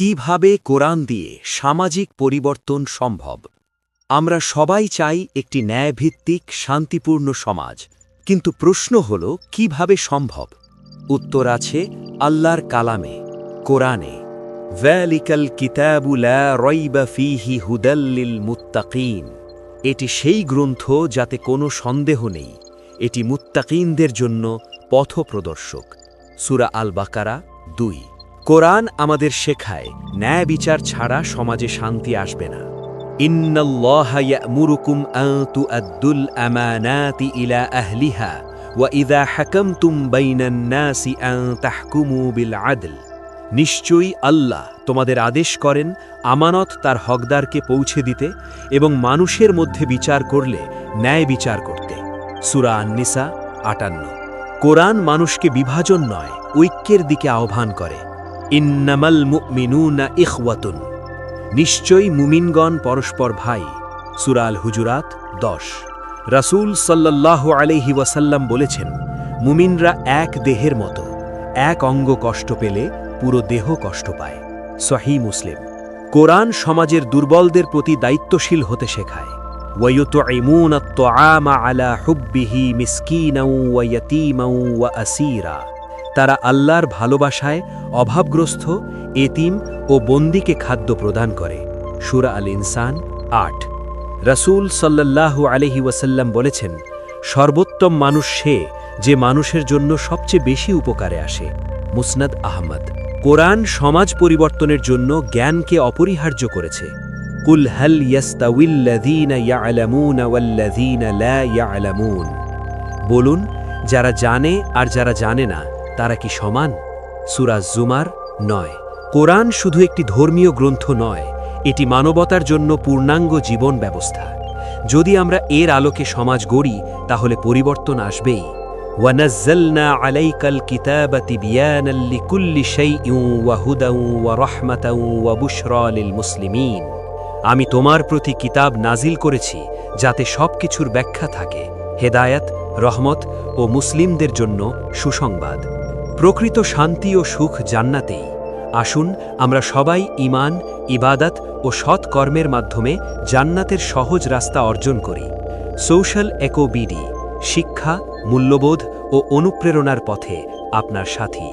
কীভাবে কোরআন দিয়ে সামাজিক পরিবর্তন সম্ভব? আমরা সবাই চাই একটি ন্যায়ভিত্তিক, শান্তিপূর্ণ সমাজ। কিন্তু প্রশ্ন হল, কীভাবে সম্ভব? উত্তর আছে, আল্লাহর কালামে, কোরআনে। ভ্যালিকাল কিতাবুলা রইবা ফিহি হুদাল্লিল মুত্তাকিন এটি সেই গ্রন্থ যাতে কোনো সন্দেহ নেই। এটি মুত্তাকিনদের জন্য পথপ্রদর্শক। সুরা আল বাকারা দুই। কোরআন আমাদের শেখায়, ন্যায় বিচার ছাড়া সমাজে শান্তি আসবে না। ইলা তাহকুমু বিল আদল। নিশ্চয়ই আল্লাহ তোমাদের আদেশ করেন আমানত তার হকদারকে পৌঁছে দিতে এবং মানুষের মধ্যে বিচার করলে ন্যায় বিচার করতে। সুরা আন্নিসা আটান্ন। কোরআন মানুষকে বিভাজন নয়, ঐক্যের দিকে আহ্বান করে। ইন্নামাল মুমিনুনা ইখওয়াতুন নিশ্চয়ই মুমিনগণ পরস্পর ভাই সুরাল হুজুরাত দশ রাসূল সাল্লাল্লাহু আলাইহি ওয়াসাল্লাম বলেছেন মুমিনরা এক দেহের মতো এক অঙ্গ কষ্ট পেলে পুরো দেহ কষ্ট পায় সহি মুসলিম কোরআন সমাজের দুর্বলদের প্রতি দায়িত্বশীল হতে শেখায় ويطعمون الطعام على حبه مسكينا ويتيما وأسيرا তারা আল্লাহর ভালোবাসায় অভাবগ্রস্ত, এতিম ও বন্দিকে খাদ্য প্রদান করে। সুরা আল ইনসান আট। রাসূল সাল্লাল্লাহু আলহি ওয়াসাল্লাম বলেছেন, সর্বোত্তম মানুষ সে যে মানুষের জন্য সবচেয়ে বেশি উপকারে আসে। মুসনাদ আহমদ, কোরআন সমাজ পরিবর্তনের জন্য জ্ঞানকে অপরিহার্য করেছে। কুল হাল বলুন, যারা জানে আর যারা জানে না তারা কি সমান? সুরাজ জুমার নয়। কোরআন শুধু একটি ধর্মীয় গ্রন্থ নয়, এটি মানবতার জন্য পূর্ণাঙ্গ জীবন ব্যবস্থা। যদি আমরা এর আলোকে সমাজ গড়ি, তাহলে পরিবর্তন আসবেই। আলাইকাল ওয়া ওয়া মুসলিমিন। আমি তোমার প্রতি কিতাব নাজিল করেছি, যাতে সব কিছুর ব্যাখ্যা থাকে, হেদায়াত, রহমত ও মুসলিমদের জন্য সুসংবাদ। প্রকৃত শান্তি ও সুখ জান্নাতেই। আসুন, আমরা সবাই ইমান ইবাদত ও সৎ কর্মের মাধ্যমে জান্নাতের সহজ রাস্তা অর্জন করি। সোশ্যাল একোবিডি শিক্ষা, মূল্যবোধ ও অনুপ্রেরণার পথে আপনার সাথী।